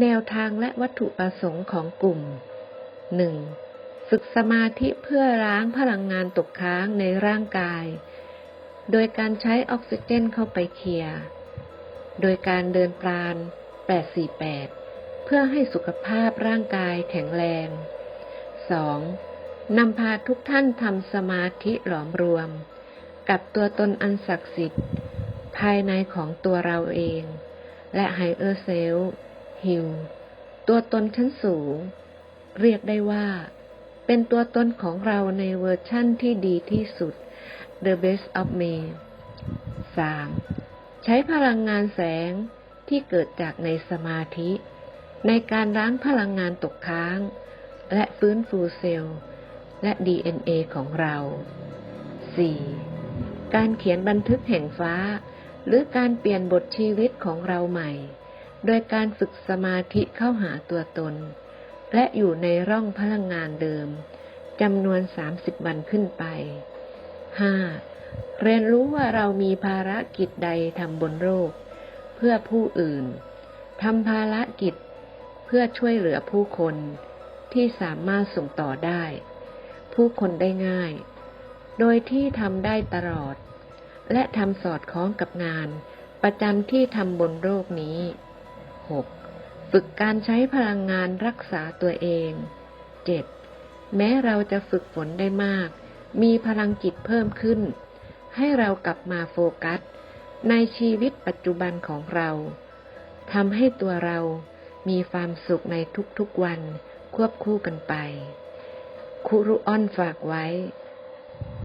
แนวทางและวัตถุประสงค์ของกลุ่ม 1. ฝึกสมาธิเพื่อล้างพลังงานตกค้างในร่างกาย โดยการใช้ออกซิเจนเข้าไปเคลียร์ โดยการเดินปราณ 848 เพื่อให้สุขภาพร่างกายแข็งแรง 2. นำพาทุกท่านทำสมาธิหลอมรวม กับตัวตนอันศักดิ์สิทธิ์ ภายในของตัวเราเอง และไฮเออร์เซล ฮิล ตัวตนชั้นสูง เรียกได้ว่า เป็นตัวตนของเราในเวอร์ชั่นที่ดีที่สุด The best of me 3. ใช้พลังงานแสงที่เกิดจากในสมาธิ ในการล้างพลังงานตกค้าง และฟื้นฟูเซลล์ และ DNA ของเรา 4. การเขียนบันทึกแห่งฟ้า หรือการเปลี่ยนบทชีวิตของเราใหม่ โดยการฝึกสมาธิเข้าหาตัวตน และอยู่ในร่องพลังงานเดิมจำนวน 30 วันขึ้นไป 5. เรียนรู้ว่าเรามีภารกิจใดทำบนโลก เพื่อผู้อื่นทำภารกิจ เพื่อช่วยเหลือผู้คนที่สามารถส่งต่อได้ ผู้คนได้ง่าย โดยที่ทำได้ตลอด และทำสอดคล้องกับงานประจำที่ทำบนโลกนี้ 6. ฝึกการใช้พลังงานรักษาตัวเอง 7. แม้เราจะฝึกฝนได้มาก มีพลังจิตเพิ่มขึ้น ให้เรากลับมาโฟกัส ในชีวิตปัจจุบันของเราทำให้ตัวเรามีความสุขในทุกๆวันควบคู่กันไป คุรุอ้อนฝากไว้